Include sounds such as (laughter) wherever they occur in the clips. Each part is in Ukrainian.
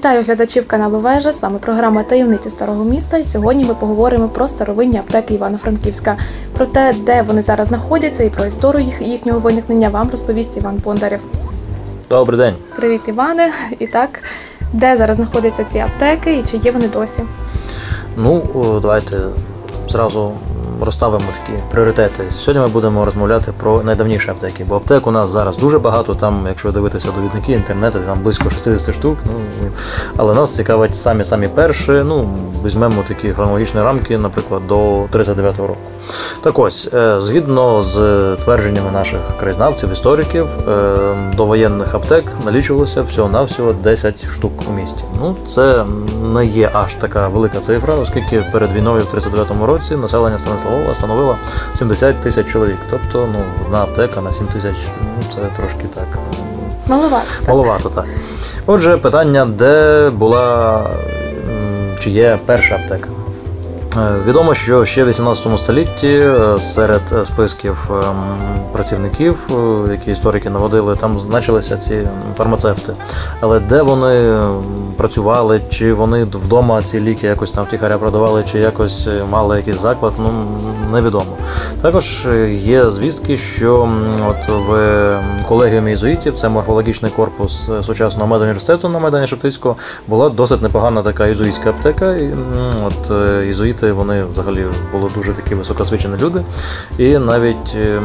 Вітаю глядачів каналу Вежа. З вами програма Таємниці старого міста. І сьогодні ми поговоримо про старовинні аптеки Івано-Франківська. Про те, де вони зараз знаходяться, і про історію їх- їхнього виникнення вам розповість Іван Бондарєв. Добрий день. Привіт, Іване. І так, де зараз знаходяться ці аптеки і чи є вони досі? Ну, давайте зразу розставимо такі пріоритети. Сьогодні ми будемо розмовляти про найдавніші аптеки, бо аптек у нас зараз дуже багато. Там, якщо дивитися довідники інтернету, там близько 60 штук. Ну але нас цікавить самі самі перші. Ну, візьмемо такі хронологічні рамки, наприклад, до 39-го року. Так ось, е, згідно з твердженнями наших краєзнавців, істориків, е, довоєнних аптек налічувалося всього-навсього 10 штук у місті. Ну, це не є аж така велика цифра, оскільки перед війною в 39-му році населення Станиславова становило 70 тисяч чоловік. Тобто, ну, одна аптека на 7 тисяч, ну це трошки так. Маловато. Так? Маловато, так. Отже, питання, де була чи є перша аптека. Е, Відомо, що ще в 18 столітті е, серед е, списків ем, працівників, які історики наводили, там значилися ці фармацевти. Але де вони ем, працювали, чи вони вдома ці ліки якось там втіхаря продавали, чи якось мали якийсь заклад, ну невідомо. Також є звістки, що от в колегіумі єзуїтів, це морфологічний корпус сучасного медуніверситету на Майдані Шептицького, була досить непогана така єзуїтська аптека. От е, єзуїти вони взагалі були дуже такі високосвічені люди. І навіть ем,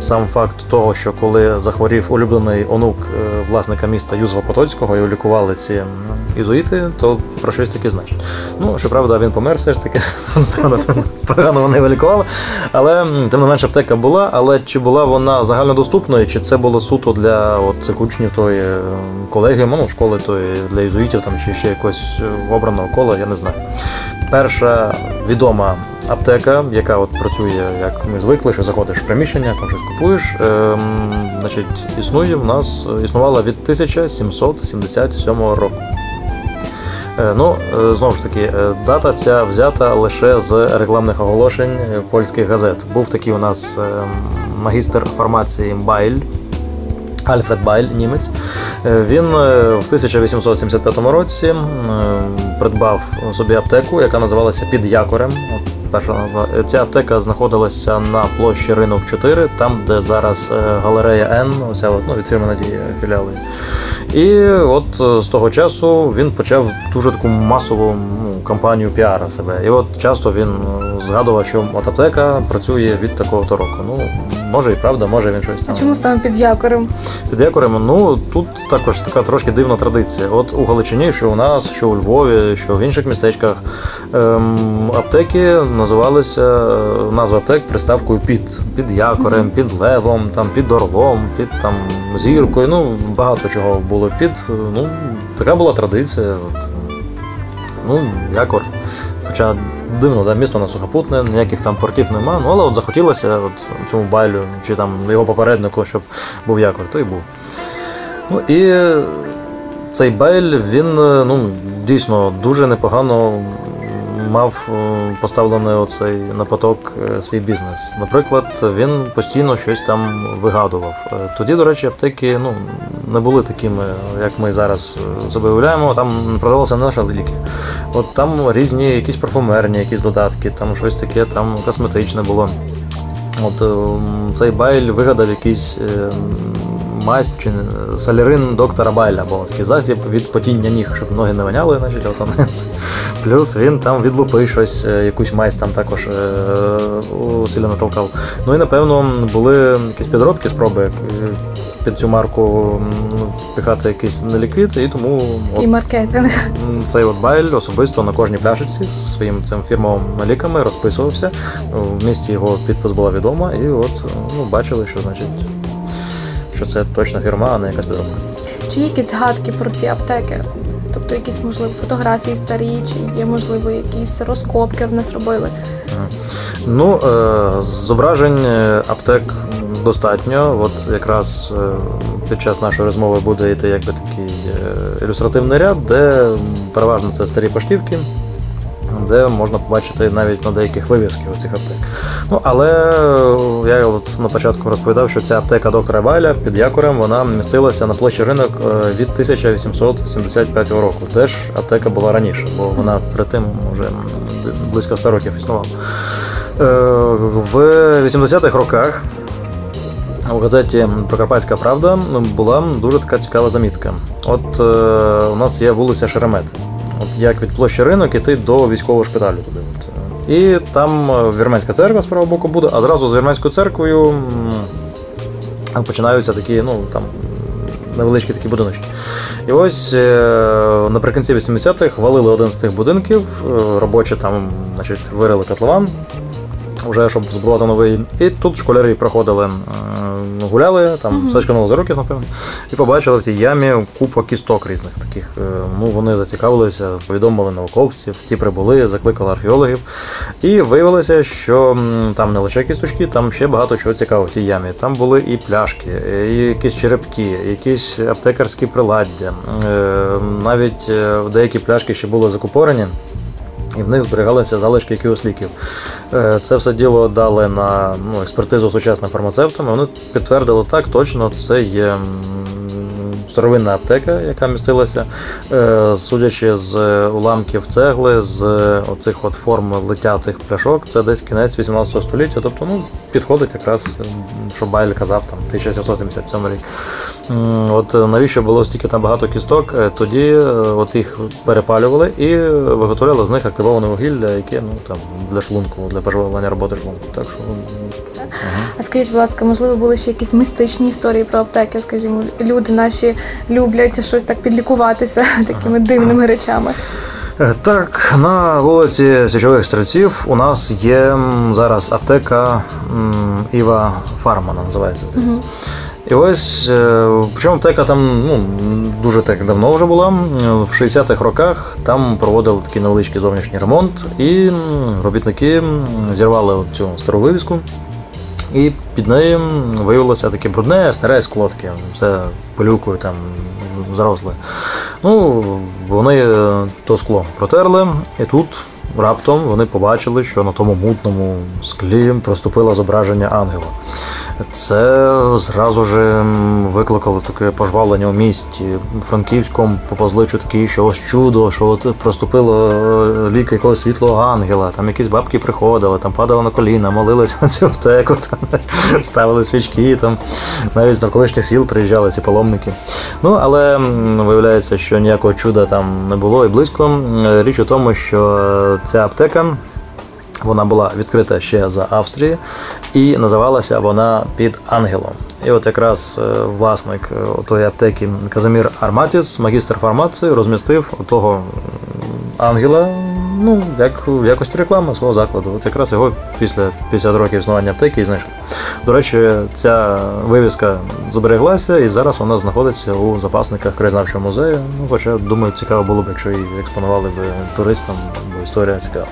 сам факт того, що коли захворів улюблений онук е, власника міста Юзова Потоцького і лікували ці м, єзуїти, то про щось таке значить. Ну, щоправда, він помер все ж таки, (laughs) погано вони його лікували. Але тим не менше аптека була. Але чи була вона загальнодоступною, чи це було суто для от, цих учнів тої е, колегії, ну, школи тої для єзуїтів там, чи ще якогось е, обраного кола, я не знаю. Перша відома аптека, яка от працює, як ми звикли, що заходиш в приміщення, там щось купуєш. Ем, значить, існує в нас е, існувала від 1777 року. Е, Ну, е, знову ж таки, е, дата ця взята лише з рекламних оголошень е, польських газет. Був такий у нас е, магістр фармації Байль, Альфред Байль, німець. Е, Він е, в 1875 році е, придбав собі аптеку, яка називалася Під якорем. Перша назва. Е, Ця аптека знаходилася на площі Ринок 4, там, де зараз е, галерея Н, оця от, ну, від фірми Надії філіали. І от е, з того часу він почав дуже таку масову ну, кампанію піара себе. І от часто він згадував, що от аптека працює від такого то року. Ну, може і правда, може він щось А там. чому саме під якорем? Під якорем, ну тут також така трошки дивна традиція. От у Галичині, що у нас, що у Львові, що в інших містечках ем, аптеки називалися е, назва аптек приставкою під, під якорем, під левом, там під орлом, під там зіркою. Ну багато чого було під. Ну така була традиція. От, ну, якор. Хоча дивно, да, місто на сухопутне, ніяких там портів нема. Ну але от захотілося от цьому байлю чи там його попереднику, щоб був якор, то і був. Ну і цей Байль, він е, ну, дійсно дуже непогано мав е, поставлений оцей на поток е, свій бізнес. Наприклад, він постійно щось там вигадував. Е, Тоді, до речі, аптеки ну, не були такими, як ми зараз себе уявляємо. Там продавалися не лише ліки. От там різні якісь парфумерні, якісь додатки, там щось таке там косметичне було. От ем, цей Байль вигадав якийсь ем, мазь чи салярин доктора Байля, або такий засіб від потіння ніг, щоб ноги не воняли, значить, от там. Плюс він там від лупи щось, е, якусь мазь там також е, усилено натолкав. Ну і напевно були якісь підробки, спроби е, під цю марку пихати якийсь неліквід, і тому І от, маркетинг. Цей от Байль особисто на кожній пляшечці зі своїм цим фірмовим ліками розписувався. В місті його підпис була відома, і от ну, бачили, що значить, що це точна фірма, а не якась підробка. Чи є якісь згадки про ці аптеки? Тобто якісь, можливо, фотографії старі, чи є, можливо, якісь розкопки в нас робили? Ну, е, зображень е, аптек достатньо. От якраз е, під час нашої розмови буде йти якби такий ілюстративний ряд, де переважно це старі поштівки, де можна побачити навіть на деяких вивісків цих аптек. Ну, але е, я от на початку розповідав, що ця аптека доктора Вайля під якорем вона містилася на площі ринок е, від 1875 року. Теж аптека була раніше, бо вона перед тим вже близько 100 років існувала. Е, В 80-х роках у газеті Прокарпатська Правда була дуже така цікава замітка. От у нас є вулиця Шеремет. От як від площі ринок іти до військового шпиталю туди. От. І там е, Вірменська церква з правого боку буде, а зразу з Вірменською церквою починаються такі, ну там невеличкі такі будиночки. І ось е, наприкінці 80-х валили один з тих будинків, е, робочі там значить, вирили котлован, вже щоб збудувати новий. І тут школярі проходили, е, гуляли, там все шкануло за років, напевно, і побачили в тій ямі купу кісток різних таких. Е, Ну, вони зацікавилися, повідомили науковців, ті прибули, закликали археологів. І виявилося, що там не лише кісточки, там ще багато чого цікавого в тій ямі. Там були і пляшки, і якісь черепки, якісь аптекарські приладдя. Е, Навіть е, деякі пляшки ще були закупорені. І в них зберігалися залишки якихось ліків. Е, Це все діло дали на ну, експертизу сучасним фармацевтам. Вони підтвердили так, точно це є старовинна аптека, яка містилася, Е, судячи з уламків цегли, з оцих от форм летятих пляшок, це десь кінець 18 століття. Тобто, ну, підходить якраз, що Байль казав там 1777 рік. От е, навіщо було стільки там багато кісток? Е, Тоді е, от їх перепалювали і виготовляли з них активоване вугілля, яке ну там для шлунку, для поживлення роботи шлунку. Так що м, А скажіть, будь ласка, можливо, були ще якісь мистичні історії про аптеки? Скажімо, люди наші люблять щось так підлікуватися (laughs) такими дивними речами. Е, Так, на вулиці Січових Стрільців у нас є зараз аптека Іва Фармана, називається. здається. І ось, е, причому аптека там ну, дуже так давно вже була. В 60-х роках там проводили такий невеличкий зовнішній ремонт, і робітники зірвали цю стару вивіску. І під нею виявилося таке брудне, старе склотки, все пилюкою там заросле. Ну, вони е, то скло протерли, і тут раптом вони побачили, що на тому мутному склі проступило зображення ангела. Це зразу ж викликало таке пожвалення у місті. Франківському поповзли чутки, що ось чудо, що от проступило е, лік якогось світлого ангела. Там якісь бабки приходили, там падали на коліна, молилися на цю аптеку, там (laughs) ставили свічки, там навіть з навколишніх сіл приїжджали ці паломники. Ну, але виявляється, що ніякого чуда там не було і близько. Річ у тому, що е, ця аптека. Вона була відкрита ще за Австрії, і називалася вона під ангелом. І от якраз е, власник е, тої аптеки Казимір Арматіс, магістр фармації, розмістив того ангела, ну, як в якості реклами свого закладу. От якраз його після 50 років існування аптеки і знайшли. До речі, ця вивіска збереглася і зараз вона знаходиться у запасниках краєзнавчого музею. Ну, хоча, думаю, цікаво було б, якщо її експонували б туристам, бо історія цікава.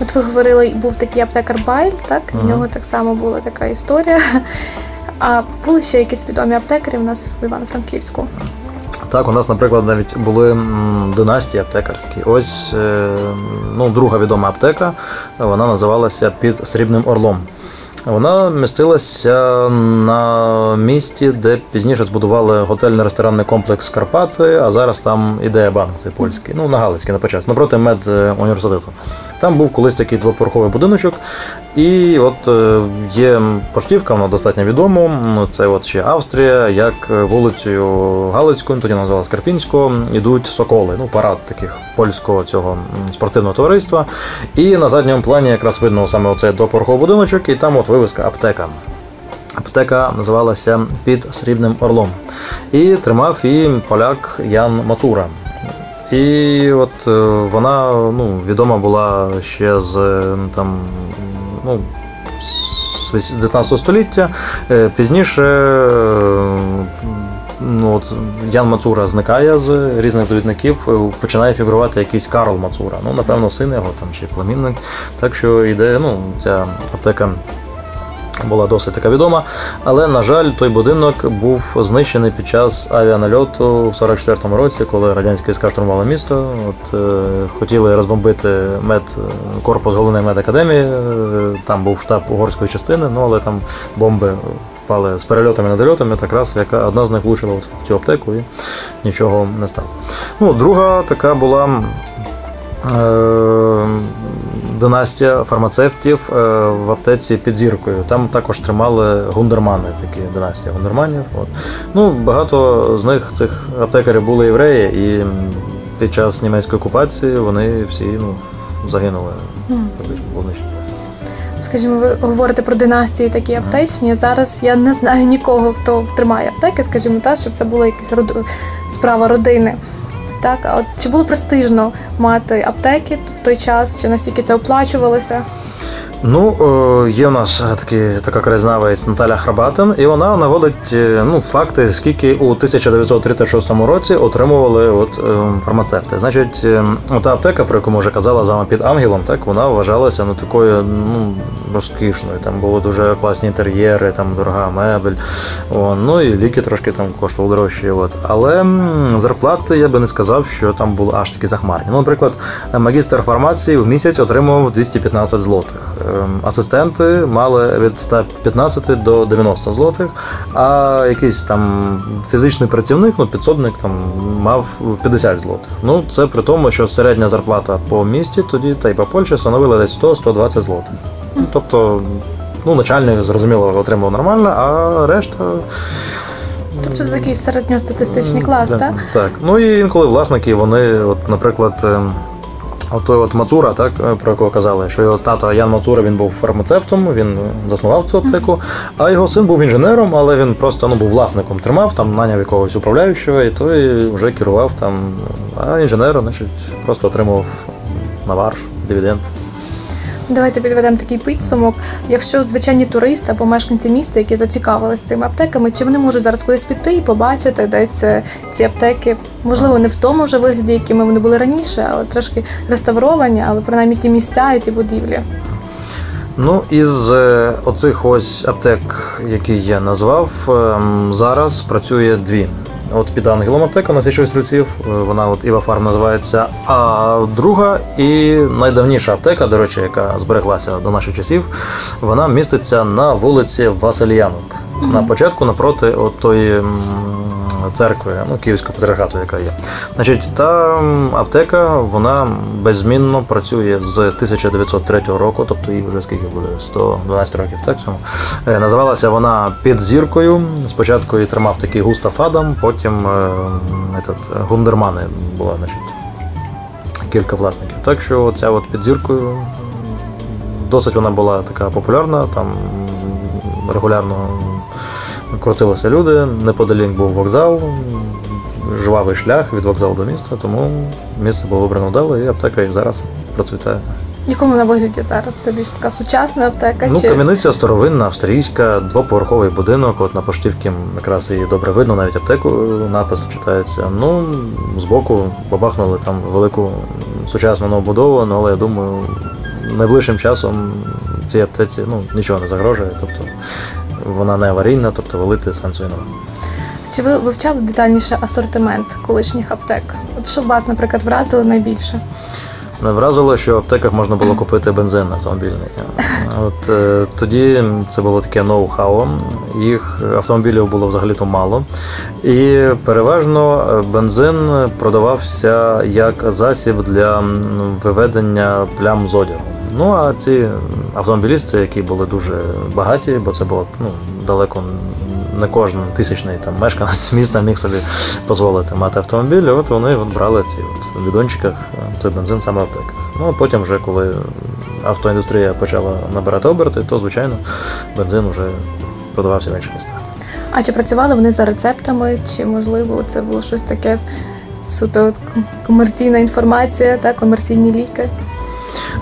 От ви говорили, був такий аптекар Байль, так? В нього так само була така історія. (laughs) А були ще якісь відомі аптекарі у нас в Івано-Франківську? Так, у нас, наприклад, навіть були династії аптекарські. Ось е, ну, друга відома аптека, вона називалася під Срібним Орлом. Вона містилася на місці, де пізніше збудували готельно-ресторанний комплекс Карпати, а зараз там ідея банк, це польський. Ну, на Галицькій, на початку, напроти медуніверситету. Там був колись такий двоповерховий будиночок, і от е, є поштівка, вона достатньо відома. Це от ще Австрія, як е, вулицею Галицькою, тоді називалась Карпінського, ідуть соколи, ну парад таких польського цього спортивного товариства. І на задньому плані якраз видно саме оцей двоповерховий будиночок, і там от вивіска аптека. Аптека називалася під Срібним Орлом. І тримав її поляк Ян Мацура. І от е, вона ну, відома була ще з е, там, ну, з 19 століття. Е, Пізніше ну, от, Ян Мацура зникає з різних довідників, починає фігурувати якийсь Карл Мацура. Ну, напевно, син його там чи племінник. Так що йде, ну, ця аптека була досить така відома. Але, на жаль, той будинок був знищений під час авіанальоту в 44-му році, коли радянські війська штурмували місто. От е, хотіли розбомбити мед корпус головної медакадемії. е, Там був штаб угорської частини, ну але там бомби впали з перельотами недольотами, так раз яка одна з них влучила в цю аптеку і нічого не стало. Ну, друга така була. Е, династія фармацевтів е, в аптеці під зіркою. Там також тримали гундермани, такі династія гундерманів. От. Ну, багато з них цих аптекарів були євреї, і під час німецької окупації вони всі ну, загинули. Фактично, знищені. Скажімо, ви говорите про династії такі аптечні. Зараз я не знаю нікого, хто тримає аптеки, скажімо так, щоб це була якась род... справа родини. Так, а от чи було престижно мати аптеки в той час, чи наскільки це оплачувалося? Ну, е, є в нас такі, така краєзнавець Наталя Храбатин, і вона наводить е, ну, факти, скільки у 1936 році отримували от, е, фармацевти. Значить, е, та аптека, про яку вже казала з вами під ангелом, так вона вважалася ну, такою ну, розкішною. Там були дуже класні інтер'єри, там дорога мебель. О, ну і ліки трошки там коштували дорожчі. От. Але зарплати я би не сказав, що там були аж такі захмарні. Ну, наприклад, магістр фармації в місяць отримував 215 злотих. Ем, Асистенти мали від 115 до 90 злотих, а якийсь там фізичний працівник, ну підсобник там мав 50 злотих. Ну це при тому, що середня зарплата по місті тоді та й по Польщі становила десь 100-120 злотих. Ну, тобто, ну, начальник зрозуміло отримав нормально, а решта. Тобто це такий середньостатистичний клас, так? Так. Ну і інколи власники, вони, от, наприклад, ем, от той от Мацура, так, е, про якого казали, що його тато Ян Мацура він був фармацевтом, він заснував цю аптеку, а його син був інженером, але він просто ну, був власником, тримав, там наняв якогось управляючого, і той вже керував там. А інженер, значить, просто отримував навар, дивіденд. Давайте підведемо такий підсумок. Якщо звичайні туристи або мешканці міста, які зацікавилися цими аптеками, чи вони можуть зараз кудись піти і побачити десь е, ці аптеки? Можливо, не в тому вже вигляді, якими вони були раніше, але трошки реставровані, але принаймні ті місця і ті будівлі. Ну, із е, оцих ось аптек, які я назвав, ем, зараз працює дві. От під ангелом аптека на Січових стрільців, е, вона от Іва Фарм називається. А друга і найдавніша аптека, до речі, яка збереглася до наших часів, вона міститься на вулиці Васильянок. На початку напроти от тої церкви, ну, Київського патріархату, яка є. Значить, та аптека вона беззмінно працює з 1903 року, тобто їй вже скільки буде 112 років. Так цьому Е, називалася вона під зіркою. Спочатку її тримав такий Густав Адам, потім е, этот, Гундермани була, значить, кілька власників. Так що ця от під зіркою досить вона була така популярна, там регулярно крутилися люди, неподалік був вокзал, жвавий шлях від вокзалу до міста, тому місце було вибрано вдало, і аптека і зараз процвітає. В якому на вигляді зараз? Це більш така сучасна аптека? Ну, чи кам'яниця старовинна, австрійська, двоповерховий будинок. От на поштівці якраз її добре видно, навіть аптеку е, напис читається. Ну, збоку побахнули там велику сучасну новобудову, ну, але я думаю, найближчим часом цій аптеці ну, нічого не загрожує. Тобто вона не аварійна, тобто валити сенсу і немає. чи ви вивчали детальніше асортимент колишніх аптек? От що вас, наприклад, вразило найбільше? Мене вразило, що в аптеках можна було купити бензин автомобільний. (laughs) От е, тоді це було таке ноу-хау. Їх автомобілів було взагалі-то мало. І переважно е, бензин продавався як засіб для виведення плям з одягу. Ну а ці автомобілісти, які були дуже багаті, бо це було ну, далеко не кожен тисячний там мешканець (laughs) міста міг собі дозволити мати автомобіль. От вони от брали ці от бідончиках е, той бензин саме в аптеках. Ну а потім, вже коли автоіндустрія почала набирати оберти, то звичайно бензин вже продавався в інших містах. А чи працювали вони за рецептами, чи можливо це було щось таке суто комерційна інформація, та комерційні ліки?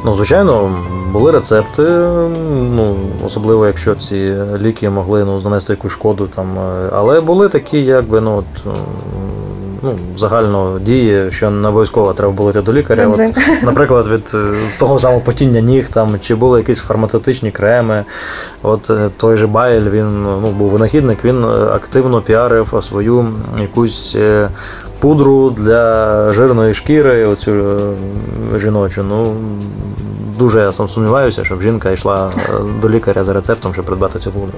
Ну, звичайно, були рецепти, ну, особливо якщо ці ліки могли ну, нанести якусь шкоду там. е, Але були такі, якби, ну, от, ну, загально діє, що не обов'язково треба було йти до лікаря. От, (laughs) наприклад, від е, того самого потіння ніг там, чи були якісь фармацевтичні креми. От е, той же Байль, він ну, був винахідник, він е, активно піарив свою якусь. Пудру для жирної шкіри, оцю жіночу. Ну дуже я сам сумніваюся, щоб жінка йшла е, до лікаря за рецептом, щоб придбати цю пудру.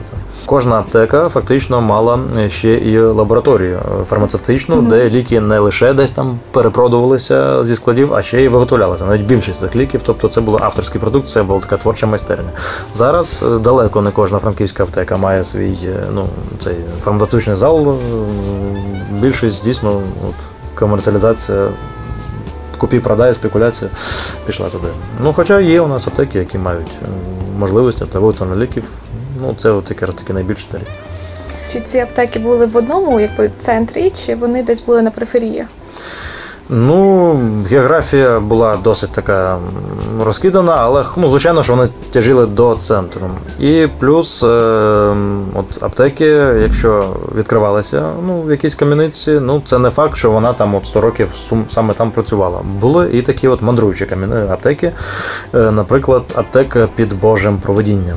Кожна аптека фактично мала ще і лабораторію е, фармацевтичну, Мгм. де ліки не лише десь там перепродувалися зі складів, а ще й виготовлялися. Навіть більшість цих ліків, тобто це був авторський продукт, це була така творча майстерня. Зараз е, далеко не кожна франківська аптека має свій е, ну, цей фармацевтичний зал. Е, Більшість дійсно от, комерціалізація купі-продай, спекуляція пішла туди. Ну, хоча є у нас аптеки, які мають можливість для виготовлення ліків. Ну, це от якраз таки найбільш старі. Чи ці аптеки були в одному якби, центрі, чи вони десь були на периферії? Ну, географія була досить така розкидана, але ну, звичайно, що вони тяжіли до центру. І плюс, е, от аптеки, якщо відкривалися ну, в якійсь кам'яниці, ну це не факт, що вона там от 100 років саме там працювала. Були і такі от мандруючі аптеки, е, наприклад, аптека під Божим проведінням.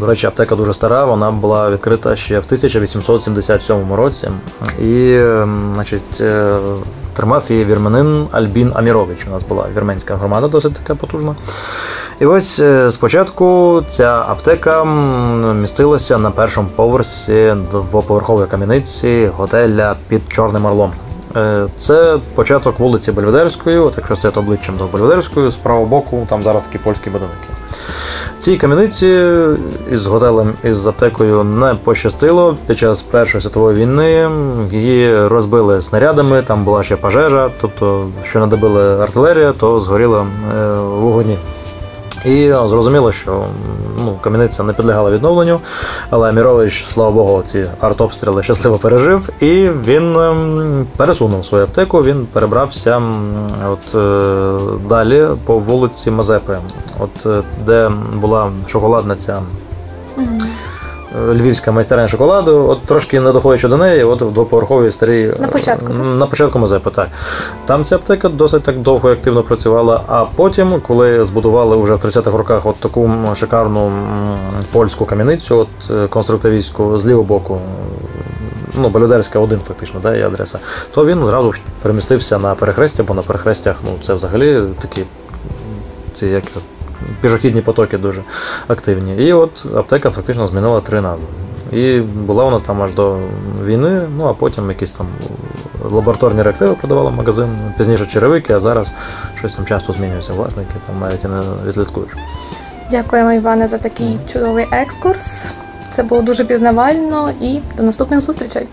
До речі, аптека дуже стара, вона була відкрита ще в 1877 році. І, значить, е, тримав її вірменин Альбін Амірович. У нас була вірменська громада, досить така потужна. І ось е, спочатку ця аптека містилася на першому поверсі двоповерхової кам'яниці готеля під Чорним Орлом. Е, Це початок вулиці Бельведерської, от якщо стояти обличчям до Бельведерської, з правого боку там зараз такі польські будинки. Цій кам'яниці із готелем із аптекою не пощастило. Під час Першої світової війни її розбили снарядами, там була ще пожежа, тобто, що надобила артилерія, то згоріла е, вогоні. І е, зрозуміло, що ну, кам'яниця не підлягала відновленню, але Мірович, слава Богу, ці артобстріли щасливо пережив, і він ем, пересунув свою аптеку, він перебрався от, е, далі по вулиці Мазепи, от, е, де була шоколадниця Мгм. Е, львівська майстерня шоколаду, от трошки не доходячи до неї, от в двоповерховій старій На початку, на початку Мазепи, так. Там ця аптека досить так довго і активно працювала. А потім, коли збудували вже в 30-х роках от таку шикарну польську кам'яницю, от е, конструктивістську з лівого боку. Ну, Бельведерська один фактично, да, є адреса, то він зразу перемістився на перехрестя, бо на перехрестях ну, це взагалі такі ці як пішохідні потоки дуже активні. І от аптека фактично змінила три назви. І була вона там аж до війни, ну а потім якісь там лабораторні реактиви продавала магазин, пізніше черевики, а зараз щось там часто змінюються власники, там навіть і не відслідкуєш. Дякуємо, Іване, за такий чудовий екскурс. Це було дуже пізнавально і до наступних зустрічей.